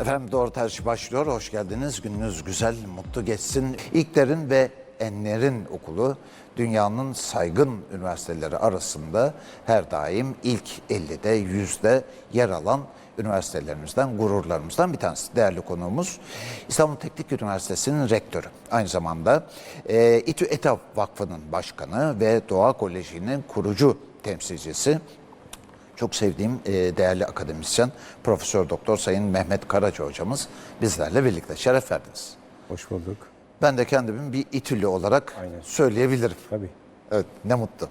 Efendim Doğru Tercih başlıyor. Hoş geldiniz. Gününüz güzel, mutlu geçsin. İlklerin ve Enler'in okulu dünyanın saygın üniversiteleri arasında her daim ilk 50'de, 100'de yer alan üniversitelerimizden, gururlarımızdan bir tanesi. Değerli konuğumuz İstanbul Teknik Üniversitesi'nin rektörü. Aynı zamanda e, İTÜ ETAV Vakfı'nın başkanı ve Doğa Koleji'nin kurucu temsilcisi. Çok sevdiğim e, değerli akademisyen Profesör Doktor Sayın Mehmet Karaca hocamız bizlerle birlikte şeref verdiniz. Hoş bulduk. Ben de kendimin bir İTÜ'lü olarak Aynen. söyleyebilirim. Tabii. Evet ne mutlu.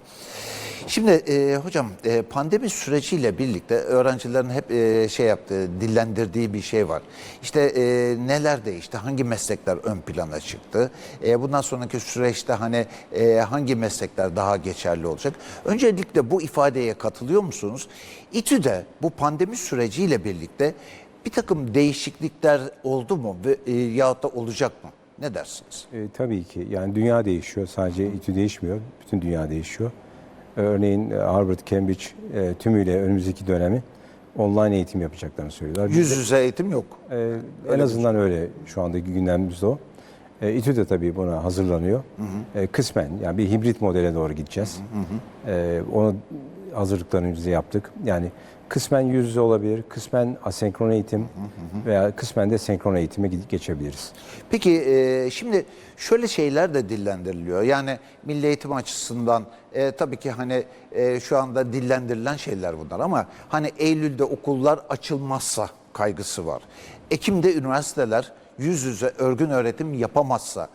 Şimdi e, hocam e, pandemi süreciyle birlikte öğrencilerin hep e, şey yaptığı, dillendirdiği bir şey var. İşte e, neler değişti, hangi meslekler ön plana çıktı? E, bundan sonraki süreçte hani e, hangi meslekler daha geçerli olacak? Öncelikle bu ifadeye katılıyor musunuz? İTÜ'de bu pandemi süreciyle birlikte bir takım değişiklikler oldu mu e, yahut da olacak mı? Ne dersiniz? E, tabii ki. Yani dünya değişiyor. Sadece İTÜ değişmiyor. Bütün dünya değişiyor. Örneğin e, Harvard, Cambridge e, tümüyle önümüzdeki dönemi online eğitim yapacaklarını söylüyorlar. Yüz yüze eğitim yok. e, en azından öyle şu andaki gündemimizde o. E, İTÜ de tabii buna hazırlanıyor. E, kısmen yani bir hibrit modele doğru gideceğiz. E, onu hazırlıklarımızı yaptık. Yani kısmen yüz yüze olabilir, kısmen asenkron eğitim veya kısmen de senkron eğitime geçebiliriz. Peki e, şimdi şöyle şeyler de dillendiriliyor. Yani milli eğitim açısından e, tabii ki hani e, şu anda dillendirilen şeyler bunlar ama hani Eylül'de okullar açılmazsa kaygısı var. Ekim'de üniversiteler yüz yüze örgün öğretim yapamazsa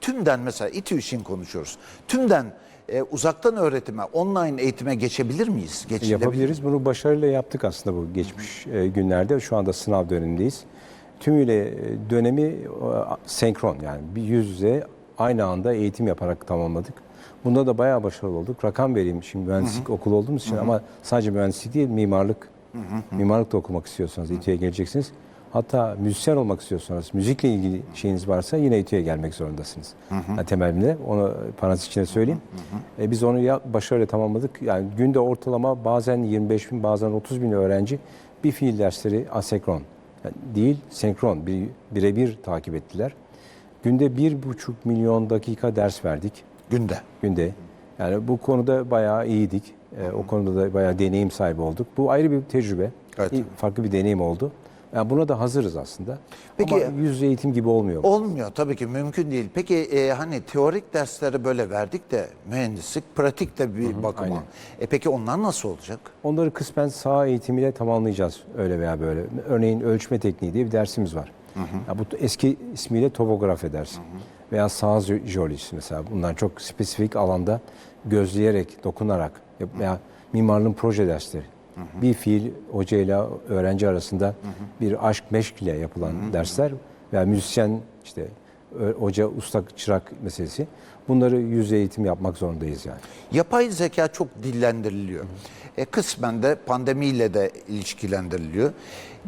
tümden mesela İTÜ için konuşuyoruz. Tümden e, uzaktan öğretime, online eğitime geçebilir miyiz? Yapabiliriz. Bunu başarıyla yaptık aslında bu geçmiş e, günlerde. Şu anda sınav dönemindeyiz. Tümüyle e, dönemi e, senkron yani bir yüz yüze aynı anda eğitim yaparak tamamladık. Bunda da bayağı başarılı olduk. Rakam vereyim şimdi mühendislik okulu olduğumuz için ama sadece mühendislik değil mimarlık. Mimarlık da okumak istiyorsanız İTÜ'ye geleceksiniz. Hatta müzisyen olmak istiyorsanız, müzikle ilgili şeyiniz varsa yine İTÜ'ye gelmek zorundasınız. Yani temelinde onu parantez içine söyleyeyim. E, biz onu ya, başarıyla tamamladık. Yani günde ortalama bazen 25 bin bazen 30 bin öğrenci bir fiil dersleri asenkron yani değil senkron bir, birebir takip ettiler. Günde bir buçuk milyon dakika ders verdik Günde. günde. Yani bu konuda bayağı iyiydik. E, o konuda da bayağı deneyim sahibi olduk. Bu ayrı bir tecrübe. Evet. İyi, Farklı bir deneyim oldu. Yani buna da hazırız aslında. Peki- Ama yüz eğitim gibi olmuyor. Olmuyor tabii ki mümkün değil. Peki e, hani teorik dersleri böyle verdik de mühendislik pratik de bir bakıma. aynen. E peki onlar nasıl olacak? Onları kısmen sağ eğitimiyle tamamlayacağız öyle veya böyle. Örneğin ölçme tekniği diye bir dersimiz var. Ya bu eski ismiyle topografi dersi. Veya jö- jeolojisi mesela. Bunlar çok spesifik alanda gözleyerek, dokunarak veya mimarlığın proje dersleri. Bir fiil hocayla öğrenci arasında bir aşk meşk ile yapılan dersler veya müzisyen işte hoca usta çırak meselesi. Bunları yüz eğitim yapmak zorundayız yani. Yapay zeka çok dillendiriliyor. E, kısmen de pandemiyle de ilişkilendiriliyor.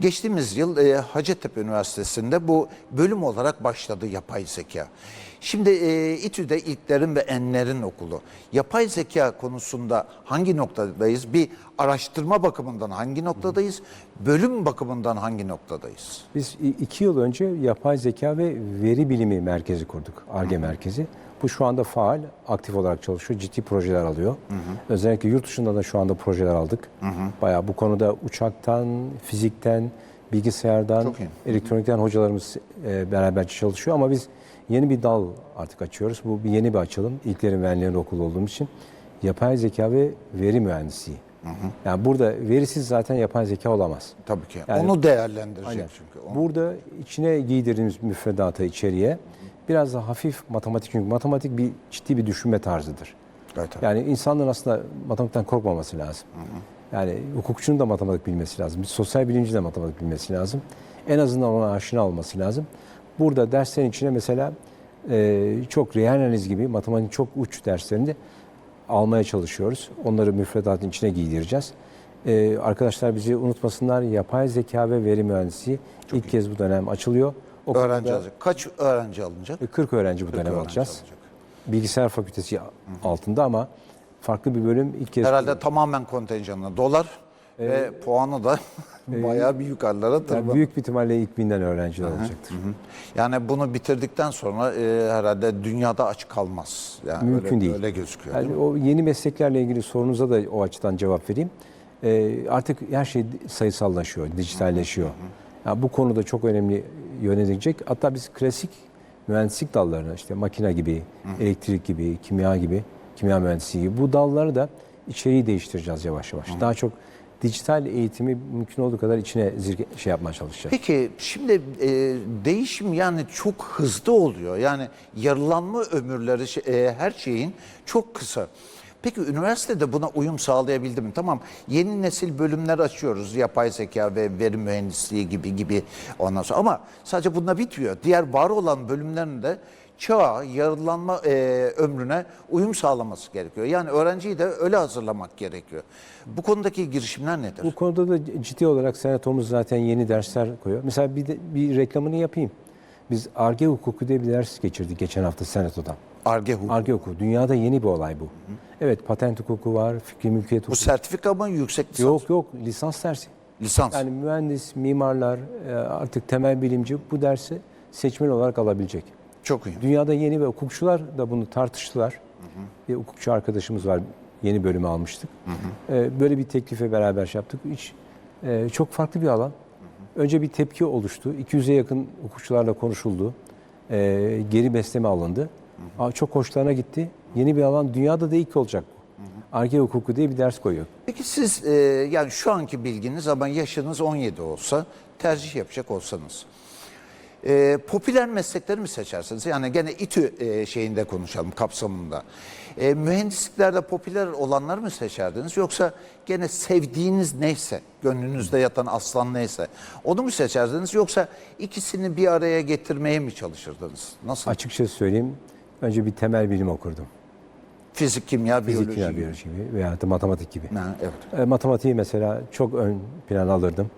Geçtiğimiz yıl e, Hacettepe Üniversitesi'nde bu bölüm olarak başladı yapay zeka. Şimdi e, İTÜ'de ilklerin ve enlerin okulu. Yapay zeka konusunda hangi noktadayız? Bir araştırma bakımından hangi noktadayız? Bölüm bakımından hangi noktadayız? Biz iki yıl önce yapay zeka ve veri bilimi merkezi kurduk, ARGE merkezi. Bu şu anda faal, aktif olarak çalışıyor, ciddi projeler alıyor. Özellikle yurt dışında da şu anda projeler aldık. Bayağı bu konuda uçaktan, fizikten, bilgisayardan, elektronikten hocalarımız e, beraber çalışıyor. Ama biz yeni bir dal artık açıyoruz. Bu bir yeni bir açılım. İlklerin ve enlerin okulu olduğum için. Yapay zeka ve veri mühendisliği. Yani burada verisiz zaten yapay zeka olamaz. Tabii ki. Yani- Onu değerlendirecek Aynen. çünkü. Onu- Burada içine giydirdiğimiz müfredata içeriye biraz da hafif matematik çünkü matematik bir ciddi bir düşünme tarzıdır. Evet. Yani insanların aslında matematikten korkmaması lazım. Yani hukukçunun da matematik bilmesi lazım. Bir sosyal bilimci de matematik bilmesi lazım. En azından ona aşina olması lazım. Burada derslerin içine mesela e, çok reel analiz gibi matematik çok uç derslerinde almaya çalışıyoruz. Onları müfredatın içine giydireceğiz. E, arkadaşlar bizi unutmasınlar. Yapay zeka ve veri mühendisliği ilk kez bu dönem açılıyor. O öğrenci alacak. Kaç öğrenci alınacak? e, 40 öğrenci bu 40 dönem öğrenci alacağız. alacak. Bilgisayar fakültesi altında ama farklı bir bölüm ilk kez Herhalde tamamen kontenjanına dolar Ve puanı da bayağı bir yukarılara Yani tırmanıyor. büyük bir ihtimalle ilk binden öğrenciler olacaktır. Yani bunu bitirdikten sonra e, herhalde dünyada aç kalmaz. Yani Mümkün öyle, değil. Öyle gözüküyor. Yani o yeni mesleklerle ilgili sorunuza da o açıdan cevap vereyim. Ee, artık her şey sayısallaşıyor, dijitalleşiyor. Yani bu konuda çok önemli yönelecek. Hatta biz klasik mühendislik dallarına işte makine gibi, elektrik gibi, kimya gibi, kimya mühendisliği gibi bu dalları da içeriği değiştireceğiz yavaş yavaş. Daha çok dijital eğitimi mümkün olduğu kadar içine zirge, şey yapmaya çalışacağız. Peki şimdi e, değişim yani çok hızlı oluyor. Yani yarılanma ömürleri şey- e, her şeyin çok kısa. Peki üniversitede buna uyum sağlayabildi mi? Tamam yeni nesil bölümler açıyoruz. Yapay zeka ve veri mühendisliği gibi gibi ondan sonra. Ama sadece bununla bitmiyor. Diğer var olan bölümlerin de çağa, yarılanma e, ömrüne uyum sağlaması gerekiyor. Yani öğrenciyi de öyle hazırlamak gerekiyor. Bu konudaki girişimler nedir? Bu konuda da ciddi olarak senatomuz zaten yeni dersler koyuyor. Mesela bir, de, bir reklamını yapayım. Biz ARGE hukuku diye bir ders geçirdik geçen hafta senatodan. Arge hukuku. ARGE hukuku. Dünyada yeni bir olay bu. Evet patent hukuku var, fikri mülkiyet Bu hukuku. sertifika mı yüksek lisans? Yok yok lisans dersi. Lisans. Yani mühendis, mimarlar, e, artık temel bilimci bu dersi seçmen olarak alabilecek. Çok iyi. Dünyada yeni ve hukukçular da bunu tartıştılar. Bir hukukçu arkadaşımız var, yeni bölümü almıştık. Ee, Böyle bir teklife beraber şey yaptık. Hiç, e, çok farklı bir alan. Önce bir tepki oluştu. 200'e yakın hukukçularla konuşuldu. Ee, Geri besleme alındı. Aa, Çok hoşlarına gitti. Yeni bir alan, dünyada da ilk olacak bu. Arge hukuku diye bir ders koyuyor. Peki siz e, yani şu anki bilginiz ama yaşınız 17 olsa tercih yapacak olsanız e, popüler meslekleri mi seçersiniz? Yani gene İTÜ e, şeyinde konuşalım kapsamında. E, mühendisliklerde popüler olanları mı seçerdiniz yoksa gene sevdiğiniz neyse, gönlünüzde yatan aslan neyse onu mu seçerdiniz yoksa ikisini bir araya getirmeye mi çalışırdınız? Nasıl? Açıkça söyleyeyim, önce bir temel bilim okurdum. Fizik, kimya, biyoloji. Fizik, kimya, biyoloji gibi veya da matematik gibi. Ha, evet. E, matematiği mesela çok ön plana alırdım.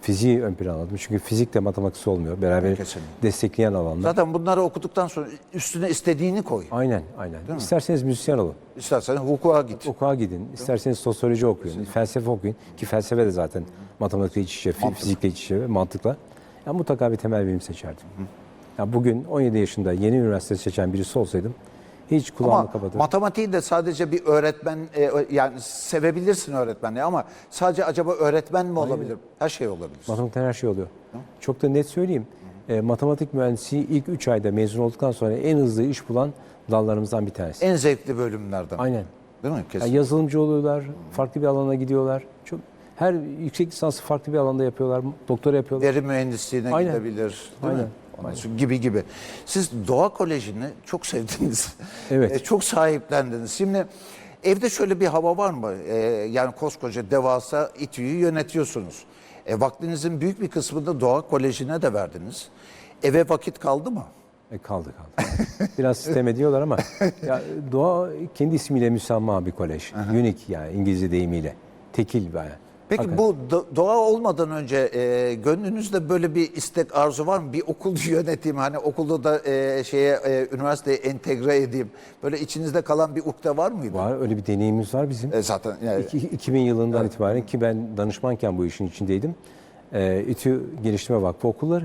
Fiziği ön plana alırdım. Çünkü fizik de matematiksiz olmuyor. Beraber Kesinlikle. destekleyen alanlar. Zaten bunları okuduktan sonra üstüne istediğini koy. Aynen, aynen. İsterseniz müzisyen olun. İstersen hukuka git. Hukuka gidin. İsterseniz sosyoloji okuyun. Felsefe okuyun. Ki felsefe de zaten matematikle iç içe, fi- fizikle iç içe mantıkla. Ya mutlaka bir temel bilim seçerdim. Ya bugün 17 yaşında yeni üniversite seçen birisi olsaydım hiç kulağımı Ama kapatır. matematiği de sadece bir öğretmen e, yani sevebilirsin öğretmenliği ama sadece acaba öğretmen mi olabilir? Her şey olabilir. Matematikten her şey oluyor. Çok da net söyleyeyim. E, matematik mühendisliği ilk 3 ayda mezun olduktan sonra en hızlı iş bulan dallarımızdan bir tanesi. En zevkli bölümlerden. Aynen. Değil mi? Kesin. Yani yazılımcı oluyorlar, farklı bir alana gidiyorlar. Çok her yüksek lisansı farklı bir alanda yapıyorlar, doktora yapıyorlar. Veri mühendisliğine Aynen. gidebilir. Değil Aynen. mi? Sonra gibi gibi. Siz Doğa Koleji'ni çok sevdiniz. Evet. E, çok sahiplendiniz. Şimdi evde şöyle bir hava var mı? E, yani koskoca devasa İTÜ'yü yönetiyorsunuz. E, vaktinizin büyük bir kısmını Doğa Koleji'ne de verdiniz. Eve vakit kaldı mı? E, kaldı kaldı. Biraz sistem ediyorlar ama ya, Doğa kendi ismiyle müsamma bir kolej. Unique yani İngilizce deyimiyle. Tekil yani. Peki Hakikaten. bu do- doğa olmadan önce e, gönlünüzde böyle bir istek arzu var mı? Bir okul yöneteyim hani okulu da e, şeye e, üniversiteye entegre edeyim. Böyle içinizde kalan bir ukde var mıydı? var öyle bir deneyimimiz var bizim. E, zaten yani, İki- 2000 yılından itibaren ki ben danışmanken bu işin içindeydim. E, İTÜ Geliştirme Vakfı okulları.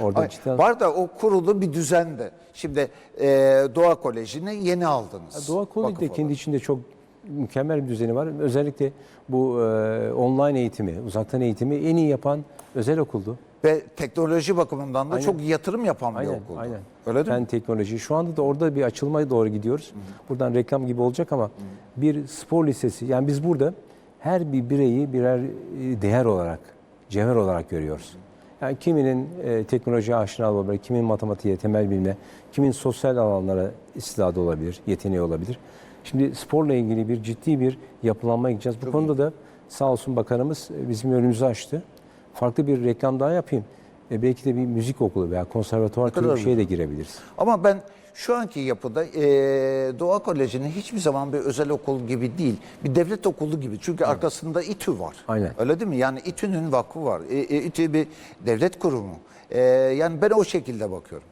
Orada Ay, cidden var da o kurulu bir düzende. Şimdi e, Doğa Koleji'ni yeni aldınız. Doğa Koleji Vakıf de olarak. kendi içinde çok mükemmel bir düzeni var. Özellikle bu e, online eğitimi, uzaktan eğitimi en iyi yapan özel okuldu. Ve teknoloji bakımından da Aynen. çok yatırım yapan bir Aynen, okuldu. aynen. Öyle değil mi? Fen teknoloji. Şu anda da orada bir açılmaya doğru gidiyoruz. Buradan reklam gibi olacak ama bir spor lisesi. Yani biz burada her bir bireyi birer e, değer olarak, cevher olarak görüyoruz. Yani kiminin e, teknolojiye aşina olabilir, kimin matematiğe, temel bilme, kimin sosyal alanlara istidadı olabilir, yeteneği olabilir. Şimdi sporla ilgili bir ciddi bir yapılanmaya gideceğiz. Bu konuda da sağ olsun bakanımız e, bizim önümüzü açtı. Farklı bir reklam daha yapayım. E, belki de bir müzik okulu veya konservatuvar türü bir şeye de girebiliriz. Ama ben şu anki yapıda e, Doğa Koleji'ni hiçbir zaman bir özel okul gibi değil, bir devlet okulu gibi. Çünkü arkasında İTÜ var. Aynen. Öyle değil mi? Yani İTÜ'nün vakfı var. E, e, İTÜ bir devlet kurumu. E, yani ben o şekilde bakıyorum.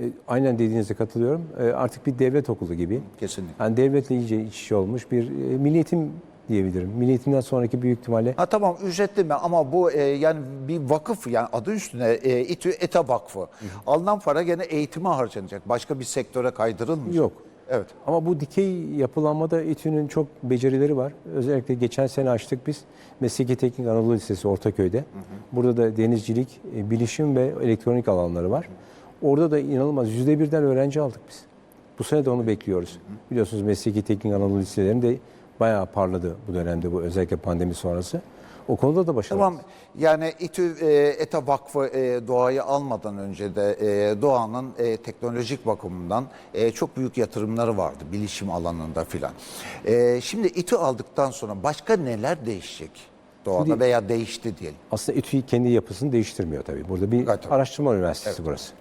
E, aynen dediğinize katılıyorum. E, artık bir devlet okulu gibi. Kesinlikle. Yani devletle iyice iç içe olmuş bir e, milli eğitim diyebilirim. Milli Eğitim'den sonraki büyük ihtimalle Ha tamam ücretli mi ama bu e, yani bir vakıf yani adı üstüne e, İTÜ ETA Vakfı. Alınan para gene eğitime harcanacak. Başka bir sektöre kaydırılmayacak. yok. Evet. Ama bu dikey yapılanmada İTÜ'nün çok becerileri var. Özellikle geçen sene açtık biz Mesleki Teknik Anadolu Lisesi Ortaköy'de. Burada da denizcilik, bilişim ve elektronik alanları var. Orada da inanılmaz yüzde birden öğrenci aldık biz. Bu sene de onu bekliyoruz. Biliyorsunuz Mesleki Teknik Anadolu Liselerinde bayağı parladı bu dönemde bu özellikle pandemi sonrası. O konuda da başarılı. Tamam yani İTÜ e, ETA Vakfı e, doğayı almadan önce de e, doğanın e, teknolojik bakımından e, çok büyük yatırımları vardı bilişim alanında filan. E, şimdi İTÜ aldıktan sonra başka neler değişecek doğada Şimdi- veya değişti diyelim. Aslında İTÜ kendi yapısını değiştirmiyor tabii. Burada bir Gayet araştırma üniversitesi burası.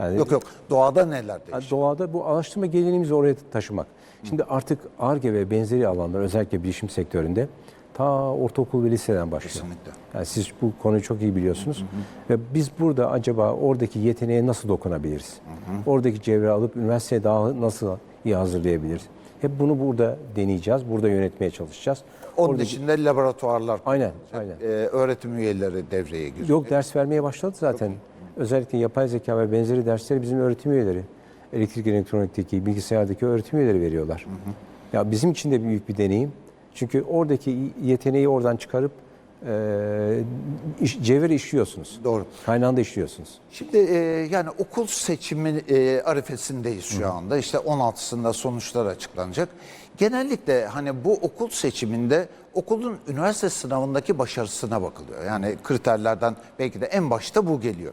Yani Yok yok doğada neler değişti? doğada bu araştırma geleneğimizi oraya taşımak. Şimdi artık ARGE ve benzeri alanlar özellikle bilişim sektöründe ta ortaokul ve liseden başlıyor. Kesinlikle. Yani siz bu konuyu çok iyi biliyorsunuz. Ve biz burada acaba oradaki yeteneğe nasıl dokunabiliriz? Oradaki cevri alıp üniversiteye daha nasıl iyi hazırlayabiliriz? Hep bunu burada deneyeceğiz, burada yönetmeye çalışacağız. Onun Oradaki- içinde laboratuvarlar Aynen, aynen. e, öğretim üyeleri devreye giriyor. Yok ders vermeye başladı zaten. Özellikle yapay zeka ve benzeri dersleri bizim öğretim üyeleri, elektrik elektronikteki, bilgisayardaki öğretim üyeleri veriyorlar. Ya bizim için de büyük bir deneyim. Çünkü oradaki yeteneği oradan çıkarıp e, iş, cevher işliyorsunuz. Doğru. Kaynağında işliyorsunuz. Şimdi e, yani okul seçimi e, arifesindeyiz şu anda. İşte 16'sında sonuçlar açıklanacak. Genellikle hani bu okul seçiminde okulun üniversite sınavındaki başarısına bakılıyor. Yani kriterlerden belki de en başta bu geliyor.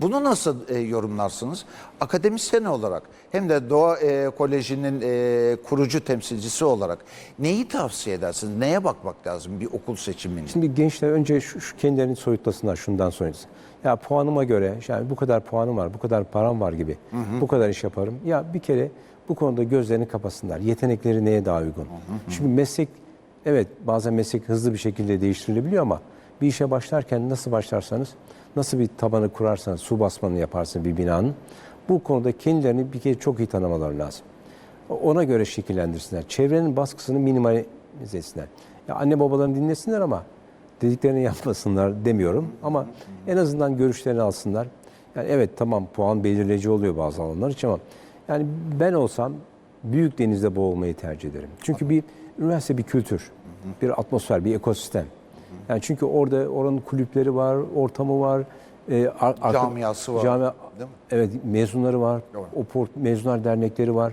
Bunu nasıl e, yorumlarsınız? Akademisyen olarak hem de Doğa e, Koleji'nin e, kurucu temsilcisi olarak neyi tavsiye edersiniz? Neye bakmak lazım bir okul seçiminde? Şimdi gençler önce şu, şu kendilerini soyutlasınlar şundan sonrası. Ya puanıma göre yani bu kadar puanım var, bu kadar param var gibi. Bu kadar iş yaparım. Ya bir kere bu konuda gözlerini kapasınlar. Yetenekleri neye daha uygun? Şimdi meslek evet bazen meslek hızlı bir şekilde değiştirilebiliyor ama bir işe başlarken nasıl başlarsanız, nasıl bir tabanı kurarsanız, su basmanı yaparsınız bir binanın. Bu konuda kendilerini bir kere çok iyi tanımaları lazım. Ona göre şekillendirsinler. Çevrenin baskısını minimize etsinler. Ya anne babalarını dinlesinler ama dediklerini yapmasınlar demiyorum. Ama en azından görüşlerini alsınlar. Yani evet tamam puan belirleyici oluyor bazı alanlar için ama yani ben olsam büyük denizde boğulmayı tercih ederim. Çünkü bir üniversite bir kültür, bir atmosfer, bir ekosistem. Yani çünkü orada oranın kulüpleri var, ortamı var, e, ar- Camiası var, Cami- değil mi? Evet mezunları var. Doğru. O port, mezunlar dernekleri var.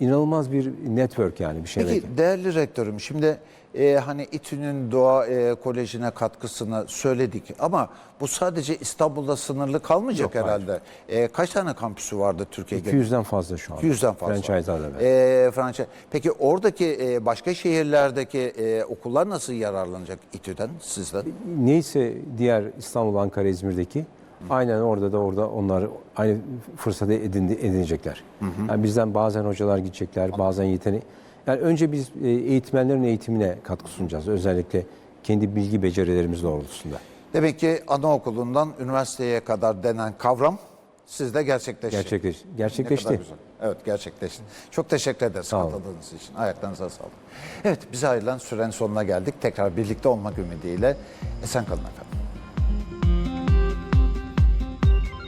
İnanılmaz bir network yani bir şey. Peki değerli rektörüm şimdi e, hani İTÜ'nün Doğa e, Koleji'ne katkısını söyledik ama bu sadece İstanbul'da sınırlı kalmayacak Yok, herhalde. E, kaç tane kampüsü vardı Türkiye genelinde? 200'den fazla şu an. 200'den fazla. Franchise'larla beraber. E, franchise. Peki oradaki e, başka şehirlerdeki e, okullar nasıl yararlanacak İTÜ'den sizden? Neyse diğer İstanbul, Ankara, İzmir'deki aynen orada da orada onlar aynı fırsatı edindi, edinecekler. Yani bizden bazen hocalar gidecekler, bazen yetenek. Yani önce biz e, eğitmenlerin eğitimine katkı sunacağız. Özellikle kendi bilgi becerilerimiz doğrultusunda. Demek ki anaokulundan üniversiteye kadar denen kavram sizde gerçekleşecek. Gerçekleş, gerçekleşti. Evet gerçekleşti. Çok teşekkür ederiz Sağ olun. katıldığınız için. Ayaklarınıza sağlık. Evet bize ayrılan sürenin sonuna geldik. Tekrar birlikte olmak ümidiyle esen kalın efendim.